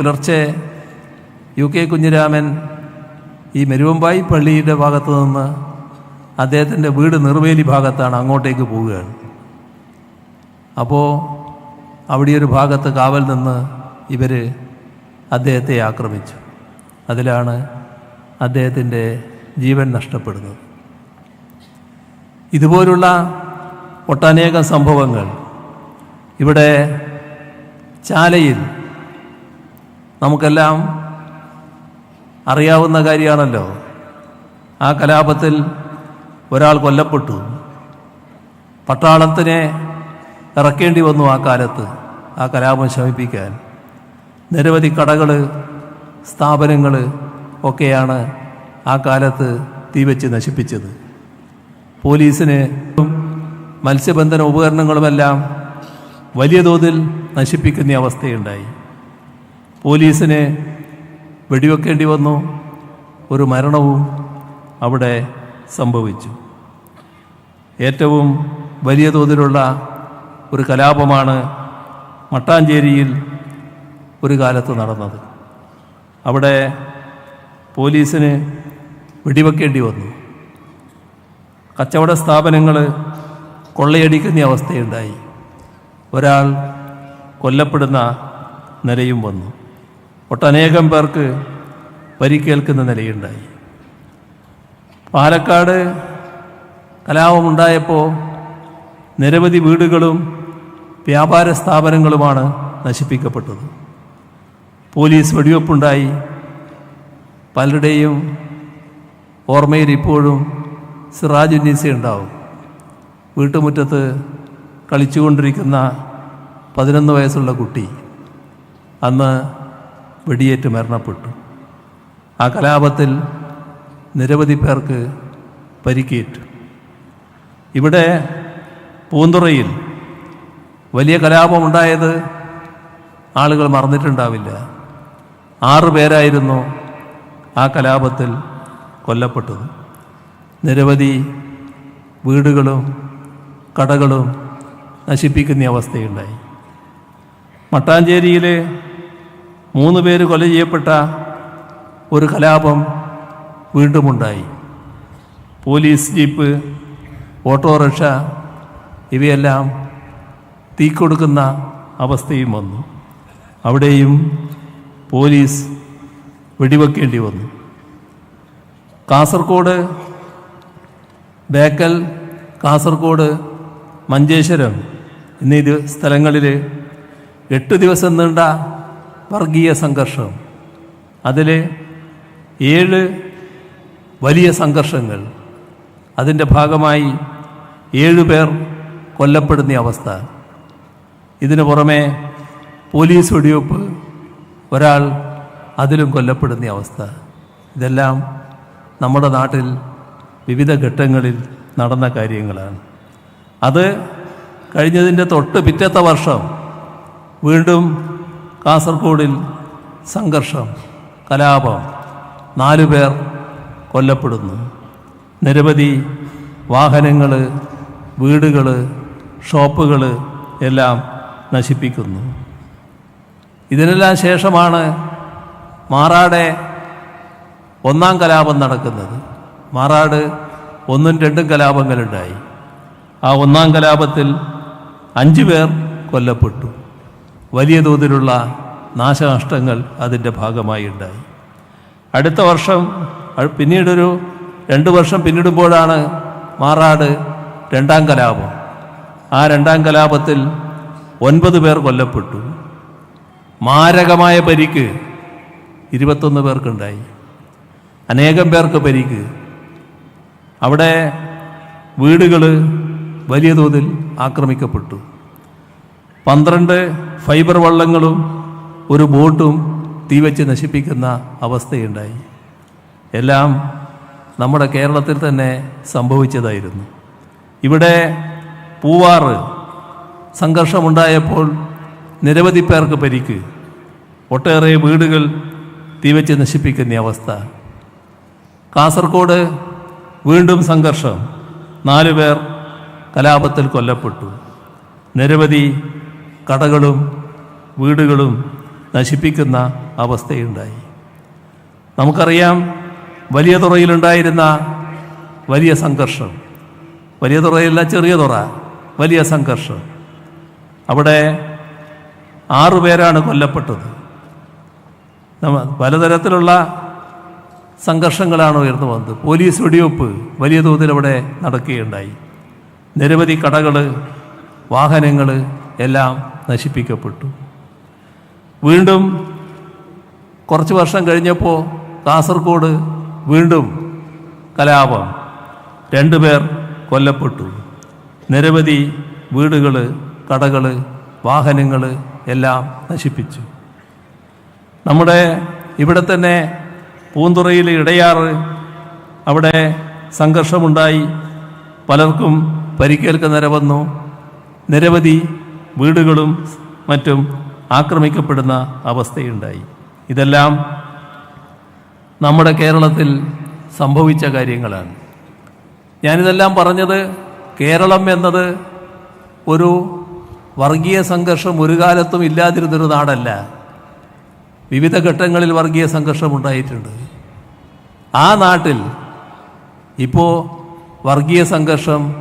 പുലർച്ചെ U K Kunhiraman ഈ മെരുവമ്പായി പള്ളിയുടെ ഭാഗത്ത് നിന്ന് അദ്ദേഹത്തിന്റെ വീട് നിർവേലി ഭാഗത്താണ് അങ്ങോട്ടേക്ക് പോവുകയാണ്. അപ്പോൾ അവിടെ ഒരു ഭാഗത്ത് കാവൽ നിന്ന് ഇവർ അദ്ദേഹത്തെ ആക്രമിച്ചു. അതിലാണ് അദ്ദേഹത്തിന്റെ ജീവൻ നഷ്ടപ്പെടുന്നത്. ഇതുപോലുള്ള ഒട്ടനേകം സംഭവങ്ങൾ ഇവിടെ ചാലയിൽ നമുക്കെല്ലാം അറിയാവുന്ന കാര്യമാണല്ലോ. ആ കലാപത്തിൽ ഒരാൾ കൊല്ലപ്പെട്ടു. പട്ടാളത്തിനെ ഇറക്കേണ്ടി വന്നു ആ കാലത്ത് ആ കലാപം ശമിപ്പിക്കാൻ. നിരവധി കടകൾ സ്ഥാപനങ്ങൾ ഒക്കെയാണ് ആ കാലത്ത് തീവച്ച് നശിപ്പിച്ചത്. പോലീസിന് മത്സ്യബന്ധന ഉപകരണങ്ങളുമെല്ലാം വലിയ തോതിൽ നശിപ്പിക്കുന്ന അവസ്ഥയുണ്ടായി. പോലീസിന് വെടിവെക്കേണ്ടി വന്നു. ഒരു മരണവും അവിടെ സംഭവിച്ചു. ഏറ്റവും വലിയ തോതിലുള്ള ഒരു കലാപമാണ് മട്ടാഞ്ചേരിയിൽ ഒരു കാലത്ത് നടന്നത്. അവിടെ പോലീസിന് വെടിവെക്കേണ്ടി വന്നു. കച്ചവട സ്ഥാപനങ്ങൾ കൊള്ളയടിക്കുന്ന അവസ്ഥയുണ്ടായി. ഒരാൾ കൊല്ലപ്പെടുന്ന നിലയും വന്നു. ഒട്ടനേകം പേർക്ക് പരിക്കേൽക്കുന്ന നിലയുണ്ടായി. പാലക്കാട് കലാപമുണ്ടായപ്പോൾ നിരവധി വീടുകളും വ്യാപാര സ്ഥാപനങ്ങളുമാണ് നശിപ്പിക്കപ്പെട്ടത്. പോലീസ് വെടിവെപ്പുണ്ടായി. പലരുടെയും ഓർമ്മയിൽ ഇപ്പോഴും സിറാജ് ഉന്നീസ ഉണ്ടാവും. വീട്ടുമുറ്റത്ത് കളിച്ചുകൊണ്ടിരിക്കുന്ന പതിനൊന്ന് വയസ്സുള്ള കുട്ടി അന്ന് വെടിയേറ്റ് മരണപ്പെട്ടു. ആ കലാപത്തിൽ നിരവധി പേർക്ക് പരിക്കേറ്റു. ഇവിടെ പൂന്തുറയിൽ വലിയ കലാപമുണ്ടായത് ആളുകൾ മറന്നിട്ടുണ്ടാവില്ല. ആറു പേരായിരുന്നു ആ കലാപത്തിൽ കൊല്ലപ്പെട്ടത്. നിരവധി വീടുകളും കടകളും നശിപ്പിക്കുന്ന അവസ്ഥയുണ്ടായി. മട്ടാഞ്ചേരിയിൽ മൂന്ന് പേര് കൊല ചെയ്യപ്പെട്ട ഒരു കലാപം വീണ്ടുമുണ്ടായി പോലീസ് ജീപ്പ് ഓട്ടോറിക്ഷ ഇവയെല്ലാം തീ കൊടുക്കുന്ന അവസ്ഥയും വന്നു. അവിടെയും പോലീസ് വെടിവെക്കേണ്ടി വന്നു. കാസർഗോഡ് ബേക്കൽ കാസർഗോഡ് മഞ്ചേശ്വരം എന്നീ സ്ഥലങ്ങളിൽ എട്ട് ദിവസം നീണ്ട വർഗീയ സംഘർഷം. അതിലെ ഏഴ് വലിയ സംഘർഷങ്ങൾ. അതിന്റെ ഭാഗമായി ഏഴ് പേർ കൊല്ലപ്പെടുന്ന അവസ്ഥ. ഇതിനു പുറമെ പോലീസ് വെടിവെപ്പ് ഒരാൾ അതിലും കൊല്ലപ്പെടുന്ന അവസ്ഥ. ഇതെല്ലാം നമ്മുടെ നാട്ടിൽ വിവിധ ഘട്ടങ്ങളിൽ നടന്ന കാര്യങ്ങളാണ്. അത് കഴിഞ്ഞതിന്റെ തൊട്ട് പിറ്റത്തെ വർഷം വീണ്ടും കാസർഗോഡിൽ സംഘർഷം കലാപം നാലു പേർ കൊല്ലപ്പെടുന്നു. നിരവധി വാഹനങ്ങൾ വീടുകൾ ഷോപ്പുകൾ എല്ലാം നശിപ്പിക്കുന്നു. ഇതിനെല്ലാം ശേഷമാണ് മാറാടെ ഒന്നാം കലാപം നടക്കുന്നത്. മാറാട് ഒന്നും രണ്ടും കലാപങ്ങളുണ്ടായി. ആ ഒന്നാം കലാപത്തിൽ അഞ്ചു പേർ കൊല്ലപ്പെട്ടു. വലിയ തോതിലുള്ള നാശനഷ്ടങ്ങൾ അതിന്റെ ഭാഗമായി ഉണ്ടായി. അടുത്ത വർഷം പിന്നീടൊരു രണ്ട് വർഷം പിന്നിടുമ്പോഴാണ് മാറാട് രണ്ടാം കലാപം. ആ രണ്ടാം കലാപത്തിൽ ഒൻപത് പേർ കൊല്ലപ്പെട്ടു. മാരകമായ പരിക്ക് ഇരുപത്തൊന്ന് പേർക്കുണ്ടായി. അനേകം പേർക്ക് പരിക്ക്. അവിടെ വീടുകൾ വലിയ തോതിൽ ആക്രമിക്കപ്പെട്ടു. പന്ത്രണ്ട് ഫൈബർ വള്ളങ്ങളും ഒരു ബോട്ടും തീവച്ച് നശിപ്പിക്കുന്ന അവസ്ഥയുണ്ടായി. എല്ലാം നമ്മുടെ കേരളത്തിൽ തന്നെ സംഭവിച്ചതായിരുന്നു. ഇവിടെ പൂവാറ് സംഘർഷമുണ്ടായപ്പോൾ നിരവധി പേർക്ക് പരിക്ക്. ഒട്ടേറെ വീടുകൾ തീവച്ച് നശിപ്പിക്കുന്ന അവസ്ഥ. കാസർഗോഡ് വീണ്ടും സംഘർഷം. നാലു പേർ കലാപത്തിൽ കൊല്ലപ്പെട്ടു. നിരവധി കടകളും വീടുകളും നശിപ്പിക്കുന്ന അവസ്ഥയുണ്ടായി. നമുക്കറിയാം വലിയ തുറയിലുണ്ടായിരുന്ന വലിയ സംഘർഷം. വലിയ തുറയല്ല ചെറിയ തുറ വലിയ സംഘർഷം. അവിടെ ആറുപേരാണ് കൊല്ലപ്പെട്ടത്. പലതരത്തിലുള്ള സംഘർഷങ്ങളാണ് ഉയർന്നു വന്നത്. പോലീസ് വെടിവെപ്പ് വലിയ തോതിൽ അവിടെ നടക്കുകയുണ്ടായി. നിരവധി കടകൾ വാഹനങ്ങൾ എല്ലാം നശിപ്പിക്കപ്പെട്ടു. വീണ്ടും കുറച്ച് വർഷം കഴിഞ്ഞപ്പോൾ കാസർഗോഡ് വീണ്ടും കലാപം. രണ്ടുപേർ കൊല്ലപ്പെട്ടു. നിരവധി വീടുകൾ കടകൾ വാഹനങ്ങൾ എല്ലാം നശിപ്പിച്ചു. നമ്മുടെ ഇവിടെ തന്നെ പൂന്തുറയിൽ ഇടയാറ് അവിടെ സംഘർഷമുണ്ടായി. പലർക്കും പരിക്കേൽക്ക നിര വന്നു. നിരവധി വീടുകളും മറ്റും ആക്രമിക്കപ്പെടുന്ന അവസ്ഥയുണ്ടായി. ഇതെല്ലാം നമ്മുടെ കേരളത്തിൽ സംഭവിച്ച കാര്യങ്ങളാണ്. ഞാനിതെല്ലാം പറഞ്ഞത് കേരളം എന്നത് ഒരു വർഗീയ സംഘർഷം ഒരു കാലത്തും ഇല്ലാതിരുന്നൊരു നാടല്ല. വിവിധ ഘട്ടങ്ങളിൽ വർഗീയ സംഘർഷം ഉണ്ടായിട്ടുണ്ട്. ആ നാട്ടിൽ ഇപ്പോൾ വർഗീയ സംഘർഷം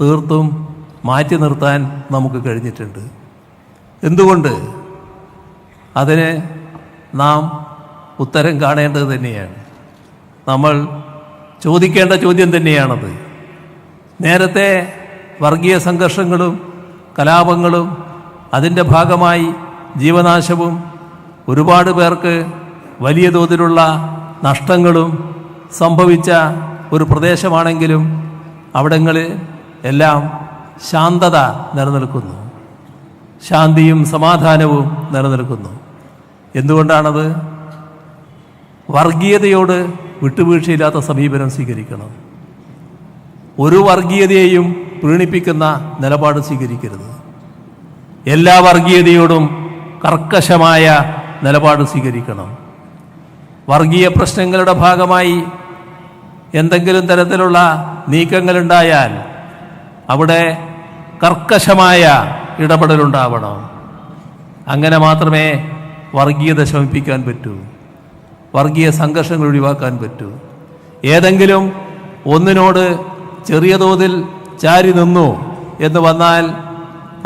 തീർത്തും മാറ്റി നിർത്താൻ നമുക്ക് കഴിഞ്ഞിട്ടുണ്ട്. എന്തുകൊണ്ട്? അതിന് നാം ഉത്തരം കാണേണ്ടത് തന്നെയാണ്. നമ്മൾ ചോദിക്കേണ്ട ചോദ്യം തന്നെയാണത്. നേരത്തെ വർഗീയ സംഘർഷങ്ങളും കലാപങ്ങളും അതിന്റെ ഭാഗമായി ജീവനാശവും ഒരുപാട് പേർക്ക് വലിയ തോതിലുള്ള നഷ്ടങ്ങളും സംഭവിച്ച ഒരു പ്രദേശമാണെങ്കിലും അവിടങ്ങളിൽ എല്ലാം ശാന്തത നിലനിൽക്കുന്നു. ശാന്തിയും സമാധാനവും നിലനിൽക്കുന്നു. എന്തുകൊണ്ടാണത്? വർഗീയതയോട് വിട്ടുവീഴ്ചയില്ലാത്ത സമീപനം സ്വീകരിക്കണം. ഒരു വർഗീയതയെയും പ്രീണിപ്പിക്കുന്ന നിലപാട് സ്വീകരിക്കരുത്. എല്ലാ വർഗീയതയോടും കർക്കശമായ നിലപാട് സ്വീകരിക്കണം. വർഗീയ പ്രശ്നങ്ങളുടെ ഭാഗമായി എന്തെങ്കിലും തരത്തിലുള്ള നീക്കങ്ങളുണ്ടായാൽ അവിടെ കർക്കശമായ ഇടപെടലുണ്ടാവണം. അങ്ങനെ മാത്രമേ വർഗീയത ശമിപ്പിക്കാൻ പറ്റൂ. വർഗീയ സംഘർഷങ്ങൾ ഒഴിവാക്കാൻ പറ്റൂ. ഏതെങ്കിലും ഒന്നിനോട് ചെറിയ തോതിൽ ചാരി നിന്നു എന്ന് വന്നാൽ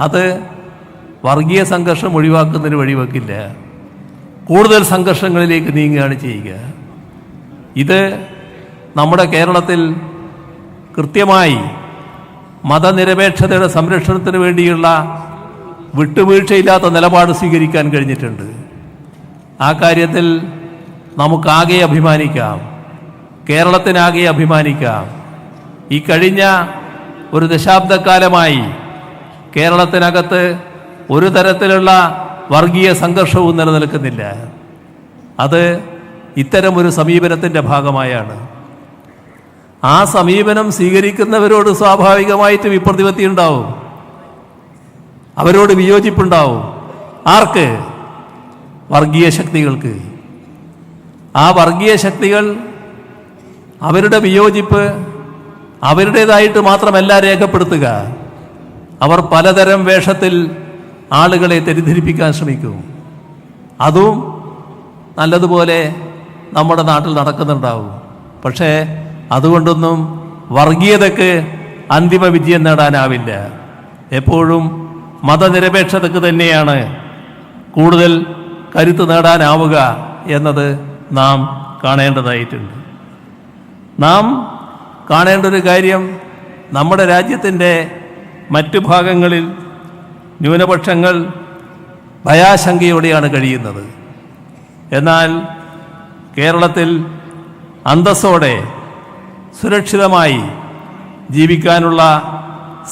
അത് വർഗീയ സംഘർഷം ഒഴിവാക്കുന്നതിന് വഴിവെക്കില്ല. കൂടുതൽ സംഘർഷങ്ങളിലേക്ക് നീങ്ങുകയാണ് ചെയ്യുക. ഇത് നമ്മുടെ കേരളത്തിൽ കൃത്യമായി മതനിരപേക്ഷതയുടെ സംരക്ഷണത്തിന് വേണ്ടിയുള്ള വിട്ടുവീഴ്ചയില്ലാത്ത നിലപാട് സ്വീകരിക്കാൻ കഴിഞ്ഞിട്ടുണ്ട്. ആ കാര്യത്തിൽ നമുക്കാകെ അഭിമാനിക്കാം. കേരളത്തിനാകെ അഭിമാനിക്കാം. ഈ കഴിഞ്ഞ ഒരു ദശാബ്ദക്കാലമായി കേരളത്തിനകത്ത് ഒരു തരത്തിലുള്ള വർഗീയ സംഘർഷവും നിലനിൽക്കുന്നില്ല. അത് ഇത്തരമൊരു സമീപനത്തിന്റെ ഭാഗമായാണ്. ആ സമീപനം സ്വീകരിക്കുന്നവരോട് സ്വാഭാവികമായിട്ടും വിപ്രതിപത്തി ഉണ്ടാവും അവരോട് വിയോജിപ്പുണ്ടാവും. ആർക്ക്? വർഗീയ ശക്തികൾക്ക്. ആ വർഗീയ ശക്തികൾ അവരുടെ വിയോജിപ്പ് അവരുടേതായിട്ട് മാത്രമല്ല രേഖപ്പെടുത്തുക. അവർ പലതരം വേഷത്തിൽ ആളുകളെ തെറ്റിദ്ധരിപ്പിക്കാൻ ശ്രമിക്കും. അതും നല്ലതുപോലെ നമ്മുടെ നാട്ടിൽ നടക്കുന്നുണ്ടാവും. പക്ഷേ അതുകൊണ്ടൊന്നും വർഗീയതയ്ക്ക് അന്തിമ വിജയം നേടാനാവില്ല. എപ്പോഴും മതനിരപേക്ഷതയ്ക്ക് തന്നെയാണ് കൂടുതൽ കരുത്ത് നേടാനാവുക എന്നത് നാം കാണേണ്ടതായിട്ടുണ്ട്. നാം കാണേണ്ട ഒരു കാര്യം നമ്മുടെ രാജ്യത്തിന്റെ മറ്റു ഭാഗങ്ങളിൽ ന്യൂനപക്ഷങ്ങൾ ഭയാശങ്കയോടെയാണ് കഴിയുന്നത്. എന്നാൽ കേരളത്തിൽ അന്തസ്സോടെ സുരക്ഷിതമായി ജീവിക്കാനുള്ള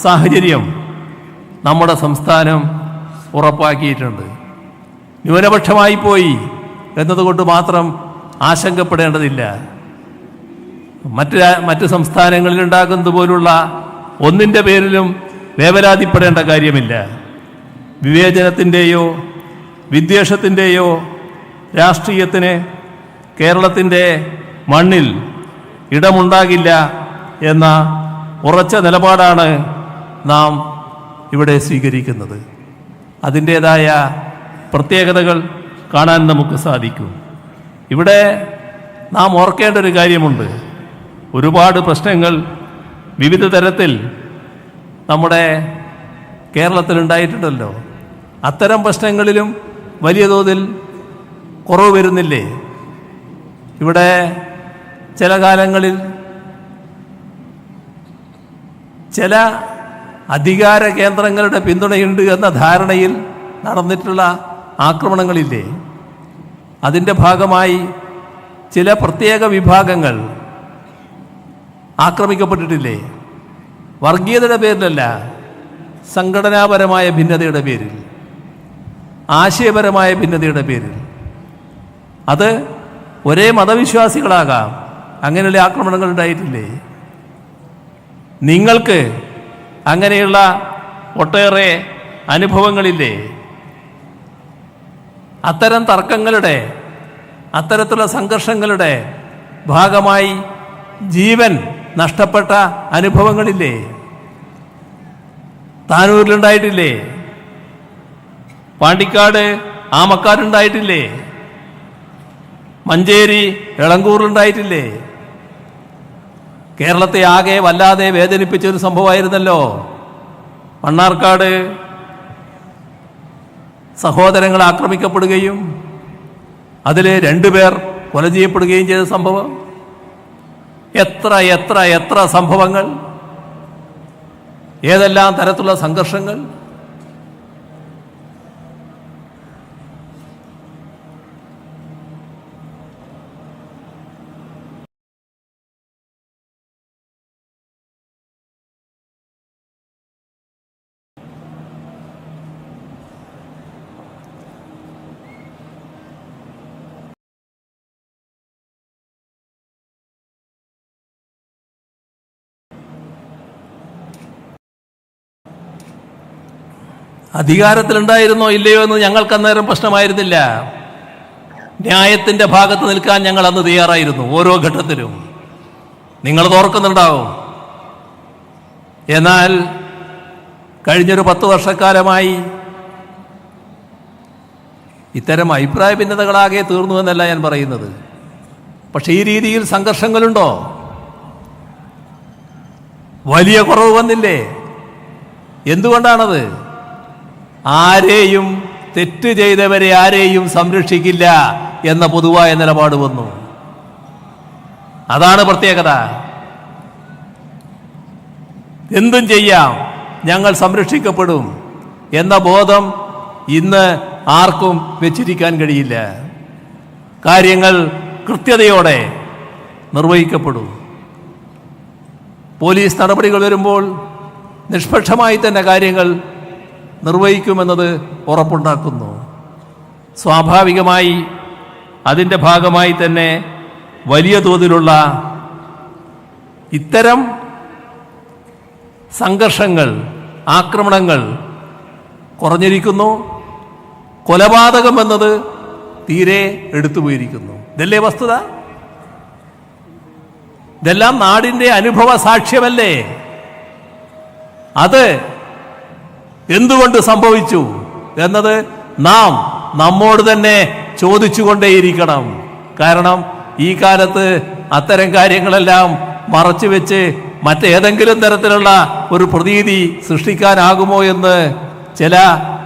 സാഹചര്യം നമ്മുടെ സംസ്ഥാനം ഉറപ്പാക്കിയിട്ടുണ്ട്. ന്യൂനപക്ഷമായി പോയി എന്നതുകൊണ്ട് മാത്രം ആശങ്കപ്പെടേണ്ടതില്ല. മറ്റ് മറ്റ് സംസ്ഥാനങ്ങളിൽ ഉണ്ടാകുന്നതുപോലുള്ള ഒന്നിന്റെ പേരിലും വേവലാതിപ്പെടേണ്ട കാര്യമില്ല. വിവേചനത്തിന്റെയോ വിദ്വേഷത്തിന്റെയോ രാഷ്ട്രീയത്തിന് കേരളത്തിന്റെ മണ്ണിൽ ഇടമുണ്ടാകില്ല എന്ന ഉറച്ച നിലപാടാണ് നാം ഇവിടെ സ്വീകരിക്കുന്നത്. അതിന്റേതായ പ്രത്യേകതകൾ കാണാൻ നമുക്ക് സാധിക്കും. ഇവിടെ നാം ഓർക്കേണ്ട ഒരു കാര്യമുണ്ട്. ഒരുപാട് പ്രശ്നങ്ങൾ വിവിധ തരത്തിൽ നമ്മുടെ കേരളത്തിലുണ്ടായിട്ടുണ്ടല്ലോ. അത്തരം പ്രശ്നങ്ങളിലും വലിയ തോതിൽ കുറവ് വരുന്നില്ലേ? ഇവിടെ ചില കാലങ്ങളിൽ ചില അധികാര കേന്ദ്രങ്ങളുടെ പിന്തുണയുണ്ട് എന്ന ധാരണയിൽ നടന്നിട്ടുള്ള ആക്രമണങ്ങളില്ലേ? അതിന്റെ ഭാഗമായി ചില പ്രത്യേക വിഭാഗങ്ങൾ ആക്രമിക്കപ്പെട്ടിട്ടില്ലേ? വർഗീയതയുടെ പേരിലല്ല സംഘടനാപരമായ ഭിന്നതയുടെ പേരിൽ ആശയപരമായ ഭിന്നതയുടെ പേരിൽ. അത് ഒരേ മതവിശ്വാസികളാകാം അങ്ങനെയുള്ള ആക്രമണങ്ങൾ ഉണ്ടായിട്ടില്ലേ? നിങ്ങൾക്ക് അങ്ങനെയുള്ള ഒട്ടേറെ അനുഭവങ്ങളില്ലേ? അത്തരം തർക്കങ്ങളുടെ അത്തരത്തിലുള്ള സംഘർഷങ്ങളുടെ ഭാഗമായി ജീവൻ നഷ്ടപ്പെട്ട അനുഭവങ്ങളില്ലേ? താനൂരിലുണ്ടായിട്ടില്ലേ? പാണ്ടിക്കാട് ആമക്കാരുണ്ടായിട്ടില്ലേ മഞ്ചേരി ഇളങ്കൂറിലുണ്ടായിട്ടില്ലേ കേരളത്തെ ആകെ വല്ലാതെ വേദനിപ്പിച്ച ഒരു സംഭവമായിരുന്നല്ലോ. മണ്ണാർക്കാട് സഹോദരങ്ങൾ ആക്രമിക്കപ്പെടുകയും അതിൽ രണ്ടുപേർ കൊല ചെയ്യപ്പെടുകയും ചെയ്ത സംഭവം. എത്ര എത്ര എത്ര സംഭവങ്ങൾ. ഏതെല്ലാം തരത്തിലുള്ള സംഘർഷങ്ങൾ. അധികാരത്തിലുണ്ടായിരുന്നോ ഇല്ലയോ എന്ന് ഞങ്ങൾക്ക് അന്നേരം പ്രശ്നമായിരുന്നില്ല. ന്യായത്തിന്റെ ഭാഗത്ത് നിൽക്കാൻ ഞങ്ങൾ അന്ന് തയ്യാറായിരുന്നു ഓരോ ഘട്ടത്തിലും. നിങ്ങൾ ഓർക്കുന്നുണ്ടാവും. എന്നാൽ കഴിഞ്ഞൊരു പത്ത് വർഷക്കാലമായി ഇത്തരം അഭിപ്രായ ഭിന്നതകളാകെ തീർന്നു എന്നല്ല ഞാൻ പറയുന്നത്. പക്ഷേ ഈ രീതിയിൽ സംഘർഷങ്ങളുണ്ടോ? വലിയ കുറവ് വന്നില്ലേ? എന്തുകൊണ്ടാണത്? ആരെയും തെറ്റ് ചെയ്തവരെ ആരെയും സംരക്ഷിക്കില്ല എന്ന പൊതുവായ നിലപാട് വന്നു. അതാണ് പ്രത്യേകത. എന്തും ചെയ്യാം ഞങ്ങൾ സംരക്ഷിക്കപ്പെടും എന്ന ബോധം ഇന്ന് ആർക്കും വെച്ചിരിക്കാൻ കഴിയില്ല. കാര്യങ്ങൾ കൃത്യതയോടെ നിർവഹിക്കപ്പെടും. പോലീസ് നടപടികൾ വരുമ്പോൾ നിഷ്പക്ഷമായി തന്നെ കാര്യങ്ങൾ നിർവഹിക്കുമെന്നത് ഉറപ്പുണ്ടാക്കുന്നു. സ്വാഭാവികമായി അതിന്റെ ഭാഗമായി തന്നെ വലിയ തോതിലുള്ള ഇത്തരം സംഘർഷങ്ങൾ ആക്രമണങ്ങൾ കുറഞ്ഞിരിക്കുന്നു. കൊലപാതകം എന്നത് തീരെ എടുത്തുപോയിരിക്കുന്നു ഇതല്ലേ വസ്തുത? ഇതെല്ലാം നാടിന്റെ അനുഭവ സാക്ഷ്യമല്ലേ? അത് എന്തുകൊണ്ട് സംഭവിച്ചു? എന്നത് നാം നമ്മോട് തന്നെ ചോദിച്ചുകൊണ്ടേയിരിക്കണം. കാരണം ഈ കാലത്ത് അത്തരം കാര്യങ്ങളെല്ലാം മറച്ചു വെച്ച് മറ്റേതെങ്കിലും തരത്തിലുള്ള ഒരു പ്രതീതി സൃഷ്ടിക്കാനാകുമോ എന്ന് ചില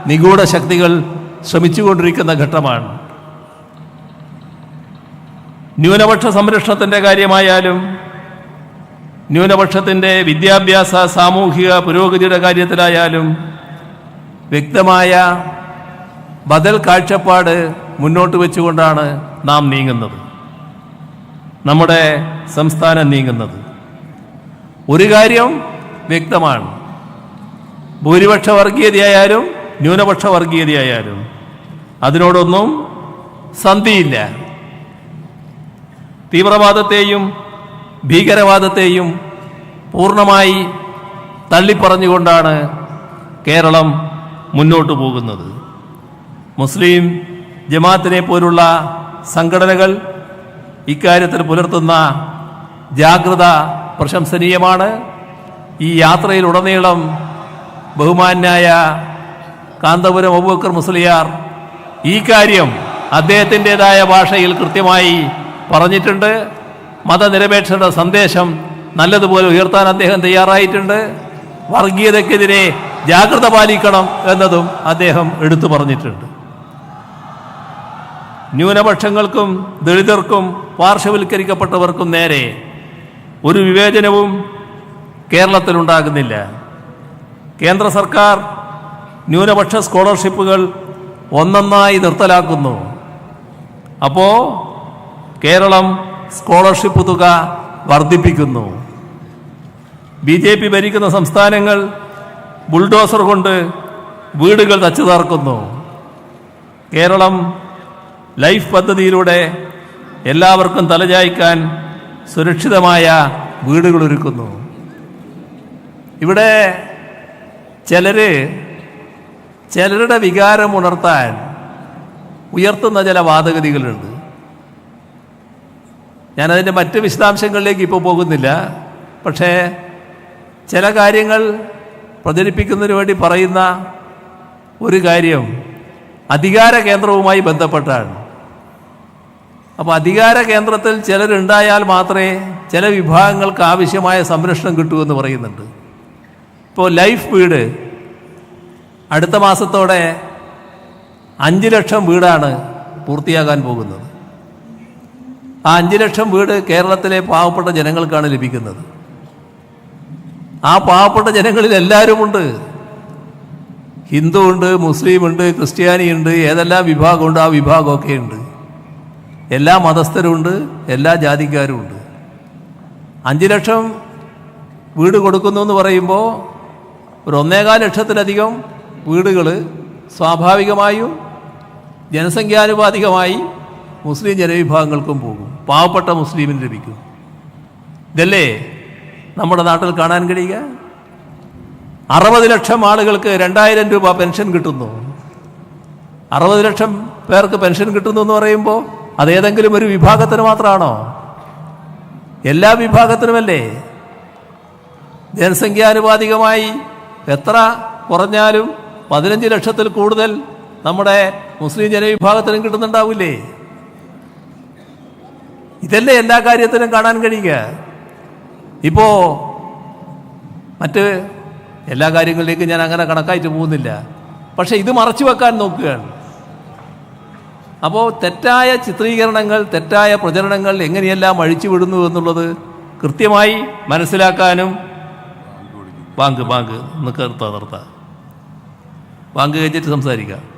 നിഗൂഢ ശക്തികൾ ശ്രമിച്ചുകൊണ്ടിരിക്കുന്ന ഘട്ടമാണ്. ന്യൂനപക്ഷ സംരക്ഷണത്തിന്റെ കാര്യമായാലും ന്യൂനപക്ഷത്തിന്റെ വിദ്യാഭ്യാസ സാമൂഹിക പുരോഗതിയുടെ കാര്യത്തിലായാലും വ്യക്തമായ ബദൽ കാഴ്ചപ്പാട് മുന്നോട്ട് വെച്ചുകൊണ്ടാണ് നാം നീങ്ങുന്നത്. നമ്മുടെ സംസ്ഥാനം നീങ്ങുന്നത്. ഒരു കാര്യം വ്യക്തമാണ്. ഭൂരിപക്ഷ വർഗീയതയായാലും ന്യൂനപക്ഷ വർഗീയതയായാലും അതിനോടൊന്നും സന്ധിയില്ല. തീവ്രവാദത്തെയും ഭീകരവാദത്തെയും പൂർണമായി തള്ളിപ്പറഞ്ഞുകൊണ്ടാണ് കേരളം മുന്നോട്ട് പോകുന്നത്. മുസ്ലിം ജമാത്തിനെ പോലുള്ള സംഘടനകൾ ഇക്കാര്യത്തിൽ പുലർത്തുന്ന ജാഗ്രത പ്രശംസനീയമാണ്. ഈ യാത്രയിലുടനീളം ബഹുമാന്യായ കാന്തപുരം അബൂബക്കർ മുസ്ലിയാർ ഈ കാര്യം അദ്ദേഹത്തിന്റെതായ ഭാഷയിൽ കൃത്യമായി പറഞ്ഞിട്ടുണ്ട്. മതനിരപേക്ഷയുടെ സന്ദേശം നല്ലതുപോലെ ഉയർത്താൻ അദ്ദേഹം തയ്യാറായിട്ടുണ്ട്. വർഗീയതയ്ക്കെതിരെ ജാഗ്രത പാലിക്കണം എന്നതും അദ്ദേഹം എടുത്തു പറഞ്ഞിട്ടുണ്ട്. ന്യൂനപക്ഷങ്ങൾക്കും ദളിതർക്കും പാർശ്വവൽക്കരിക്കപ്പെട്ടവർക്കും നേരെ ഒരു വിവേചനവും കേരളത്തിലുണ്ടാകുന്നില്ല. കേന്ദ്ര സർക്കാർ ന്യൂനപക്ഷ സ്കോളർഷിപ്പുകൾ ഒന്നൊന്നായി നിർത്തലാക്കുന്നു. അപ്പോൾ കേരളം സ്കോളർഷിപ്പ് തുക വർദ്ധിപ്പിക്കുന്നു. ബി ജെ പി ഭരിക്കുന്ന സംസ്ഥാനങ്ങൾ ബുൾഡോസർ കൊണ്ട് വീടുകൾ തച്ചു തകർക്കുന്നു കേരളം ലൈഫ് പദ്ധതിയിലൂടെ എല്ലാവർക്കും തലചായ്ക്കാൻ സുരക്ഷിതമായ വീടുകൾ ഒരുക്കുന്നു. ഇവിടെ ചിലർ ചിലരുടെ വികാരം ഉണർത്താൻ ഉയർത്തുന്ന ചില വാദഗതികളുണ്ട്. ഞാനതിന്റെ മറ്റ് വിശദാംശങ്ങളിലേക്ക് ഇപ്പോൾ പോകുന്നില്ല. പക്ഷേ ചില കാര്യങ്ങൾ പ്രചരിപ്പിക്കുന്നതിന് വേണ്ടി പറയുന്ന ഒരു കാര്യം അധികാര കേന്ദ്രവുമായി ബന്ധപ്പെട്ടാണ്. അപ്പോൾ അധികാര കേന്ദ്രത്തിൽ ചിലരുണ്ടായാൽ മാത്രമേ ചില വിഭാഗങ്ങൾക്ക് ആവശ്യമായ സംരക്ഷണം കിട്ടൂ എന്ന് പറയുന്നുണ്ട്. ഇപ്പോൾ ലൈഫ് വീട് അടുത്ത മാസത്തോടെ അഞ്ച് ലക്ഷം വീടാണ് പൂർത്തിയാകാൻ പോകുന്നത്. ആ അഞ്ച് ലക്ഷം വീട് കേരളത്തിലെ പാവപ്പെട്ട ജനങ്ങൾക്കാണ് ലഭിക്കുന്നത്. ആ പാവപ്പെട്ട ജനങ്ങളിൽ എല്ലാവരുമുണ്ട്. ഹിന്ദു ഉണ്ട് മുസ്ലിം ഉണ്ട് ക്രിസ്ത്യാനി ഉണ്ട് ഏതെല്ലാം വിഭാഗമുണ്ട് ആ വിഭാഗമൊക്കെ ഉണ്ട് എല്ലാ മതസ്ഥരുമുണ്ട് എല്ലാ ജാതിക്കാരും ഉണ്ട് അഞ്ച് ലക്ഷം വീട് കൊടുക്കുന്നു എന്ന് പറയുമ്പോൾ ഒരു ഒന്നേകാൽ ലക്ഷത്തിലധികം വീടുകൾ സ്വാഭാവികമായും ജനസംഖ്യാനുപാതികമായി മുസ്ലിം ജനവിഭാഗങ്ങൾക്കും പോകും. പാവപ്പെട്ട മുസ്ലിമിന് ലഭിക്കും. ഇതല്ലേ? നമ്മുടെ നാട്ടിൽ കാണാൻ കഴിയുക? അറുപത് ലക്ഷം ആളുകൾക്ക് രണ്ടായിരം രൂപ പെൻഷൻ കിട്ടുന്നു. അറുപത് ലക്ഷം പേർക്ക് പെൻഷൻ കിട്ടുന്നു എന്ന് പറയുമ്പോൾ അതേതെങ്കിലും ഒരു വിഭാഗത്തിന് മാത്രമാണോ? എല്ലാ വിഭാഗത്തിനുമല്ലേ? ജനസംഖ്യാനുപാതികമായി എത്ര കുറഞ്ഞാലും പതിനഞ്ച് ലക്ഷത്തിൽ കൂടുതൽ നമ്മുടെ മുസ്ലിം ജനവിഭാഗത്തിനും കിട്ടുന്നുണ്ടാവില്ലേ? ഇതല്ലേ എല്ലാ കാര്യത്തിനും കാണാൻ കഴിയുക? ഇപ്പോ മറ്റ് എല്ലാ കാര്യങ്ങളിലേക്കും ഞാൻ അങ്ങനെ കണക്കായിട്ട് പോകുന്നില്ല. പക്ഷെ ഇത് മറച്ചു വെക്കാൻ നോക്കുകയാണ്. അപ്പോൾ തെറ്റായ ചിത്രീകരണങ്ങൾ തെറ്റായ പ്രചരണങ്ങൾ എങ്ങനെയെല്ലാം അഴിച്ചു വിടുന്നു എന്നുള്ളത് കൃത്യമായി മനസ്സിലാക്കാനും ബാങ്ക് ബാങ്ക് ഒന്ന് നിർത്താ നിർത്താം. ബാങ്ക് കഴിഞ്ഞിട്ട് സംസാരിക്കാം.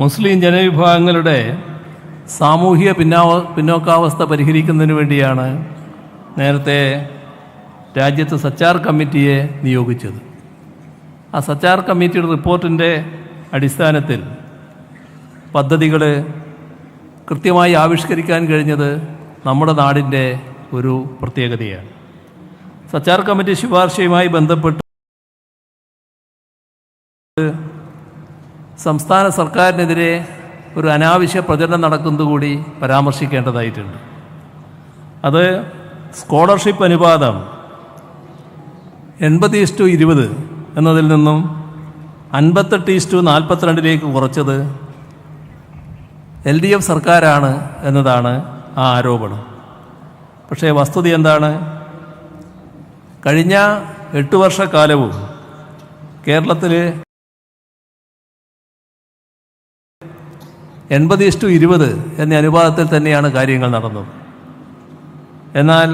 മുസ്ലിം ജനവിഭാഗങ്ങളുടെ സാമൂഹിക പിന്നാവ പിന്നോക്കാവസ്ഥ പരിഹരിക്കുന്നതിന് വേണ്ടിയാണ് നേരത്തെ രാജ്യത്ത് സച്ചാർ കമ്മിറ്റിയെ നിയോഗിച്ചത്. ആ സച്ചാർ കമ്മിറ്റിയുടെ റിപ്പോർട്ടിന്റെ അടിസ്ഥാനത്തിൽ പദ്ധതികൾ കൃത്യമായി ആവിഷ്കരിക്കാൻ കഴിഞ്ഞത് നമ്മുടെ നാടിന്റെ ഒരു പ്രത്യേകതയാണ്. സച്ചാർ കമ്മിറ്റി ശുപാർശയുമായി ബന്ധപ്പെട്ട് സംസ്ഥാന സർക്കാരിനെതിരെ ഒരു അനാവശ്യ പ്രചരണം നടക്കുന്നത് കൂടി പരാമർശിക്കേണ്ടതായിട്ടുണ്ട്. അത് സ്കോളർഷിപ്പ് അനുപാതം എൺപത് ഈസ്റ്റു ഇരുപത് എന്നതിൽ നിന്നും അൻപത്തെട്ട് ഈസ്റ്റു നാൽപ്പത്തിരണ്ടിലേക്ക് കുറച്ചത് എൽ ഡി എഫ് സർക്കാരാണ് എന്നതാണ് ആ ആരോപണം. പക്ഷേ വസ്തുത എന്താണ്? കഴിഞ്ഞ എട്ട് വർഷക്കാലവും കേരളത്തിൽ എൺപത് ഇഷ്ടു ഇരുപത് എന്ന അനുപാതത്തിൽ തന്നെയാണ് കാര്യങ്ങൾ നടന്നത്. എന്നാൽ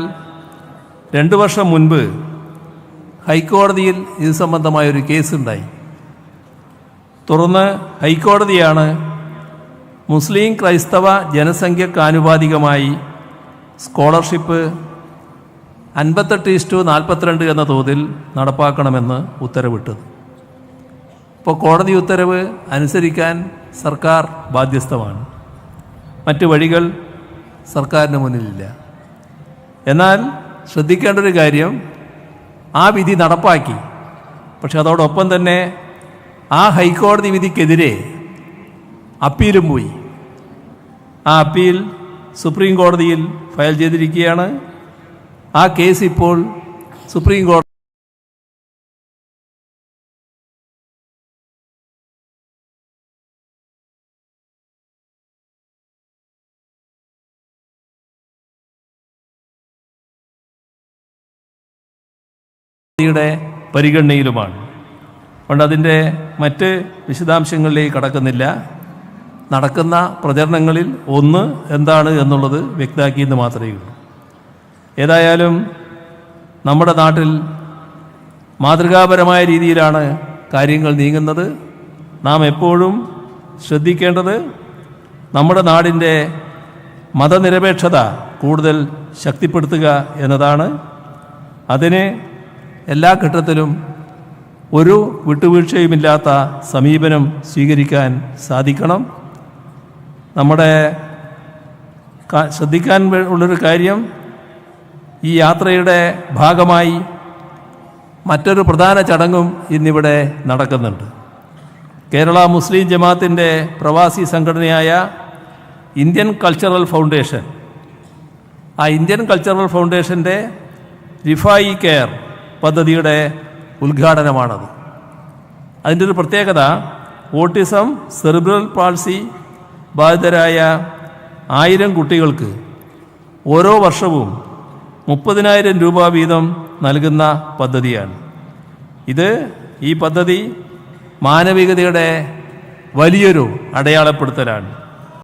രണ്ട് വർഷം മുൻപ് ഹൈക്കോടതിയിൽ ഇത് സംബന്ധമായ ഒരു കേസ് ഉണ്ടായി തുടർന്ന് ഹൈക്കോടതിയാണ് മുസ്ലിം ക്രൈസ്തവ ജനസംഖ്യക്കാനുപാതികമായി സ്കോളർഷിപ്പ് അൻപത്തെട്ട് ഇസ്റ്റു നാൽപ്പത്തിരണ്ട് എന്ന തോതിൽ നടപ്പാക്കണമെന്ന് ഉത്തരവിട്ടത്. ഇപ്പോൾ കോടതി ഉത്തരവ് അനുസരിക്കാൻ സർക്കാർ ബാധ്യസ്ഥമാണ്. മറ്റു വഴികൾ സർക്കാരിന് മുന്നിലില്ല. എന്നാൽ ശ്രദ്ധിക്കേണ്ട ഒരു കാര്യം ആ വിധി നടപ്പാക്കി. പക്ഷെ അതോടൊപ്പം തന്നെ ആ ഹൈക്കോടതി വിധിക്കെതിരെ അപ്പീലും പോയി. ആ അപ്പീൽ സുപ്രീം കോടതിയിൽ ഫയൽ ചെയ്തിരിക്കുകയാണ്. ആ കേസ് ഇപ്പോൾ സുപ്രീം കോടതി യുടെ പരിഗണനയിലുമാണ്. അതുകൊണ്ട് അതിന്റെ മറ്റ് വിശദാംശങ്ങളിലേക്ക് കടക്കുന്നില്ല. നടക്കുന്ന പ്രചരണങ്ങളിൽ ഒന്ന് എന്താണ് എന്നുള്ളത് വ്യക്തമാക്കിയെന്ന് മാത്രമേ ഉള്ളൂ. ഏതായാലും നമ്മുടെ നാട്ടിൽ മാതൃകാപരമായ രീതിയിലാണ് കാര്യങ്ങൾ നീങ്ങുന്നത്. നാം എപ്പോഴും ശ്രദ്ധിക്കേണ്ടത് നമ്മുടെ നാടിന്റെ മതനിരപേക്ഷത കൂടുതൽ ശക്തിപ്പെടുത്തുക എന്നതാണ്. അതിന് എല്ലാ ഘട്ടത്തിലും ഒരു വിട്ടുവീഴ്ചയുമില്ലാത്ത സമീപനം സ്വീകരിക്കാൻ സാധിക്കണം. നമ്മുടെ ശ്രദ്ധിക്കാൻ ഉള്ളൊരു കാര്യം ഈ യാത്രയുടെ ഭാഗമായി മറ്റൊരു പ്രധാന ചടങ്ങും ഇന്നിവിടെ നടക്കുന്നുണ്ട്. കേരള മുസ്ലിം ജമാഅത്തിന്റെ പ്രവാസി സംഘടനയായ ഇന്ത്യൻ കൾച്ചറൽ ഫൗണ്ടേഷൻ. ആ ഇന്ത്യൻ കൾച്ചറൽ ഫൗണ്ടേഷന്റെ റിഫായി കെയർ പദ്ധതിയുടെ ഉദ്ഘാടനമാണത്. അതിന്റെ ഒരു പ്രത്യേകത ഓട്ടിസം സെറിബ്രൽ പാൾസി ബാധിതരായ ആയിരം കുട്ടികൾക്ക് ഓരോ വർഷവും മുപ്പതിനായിരം രൂപ വീതം നൽകുന്ന പദ്ധതിയാണ്. ഇത് ഈ പദ്ധതി മാനവികതയുടെ വലിയൊരു അടയാളപ്പെടുത്തലാണ്.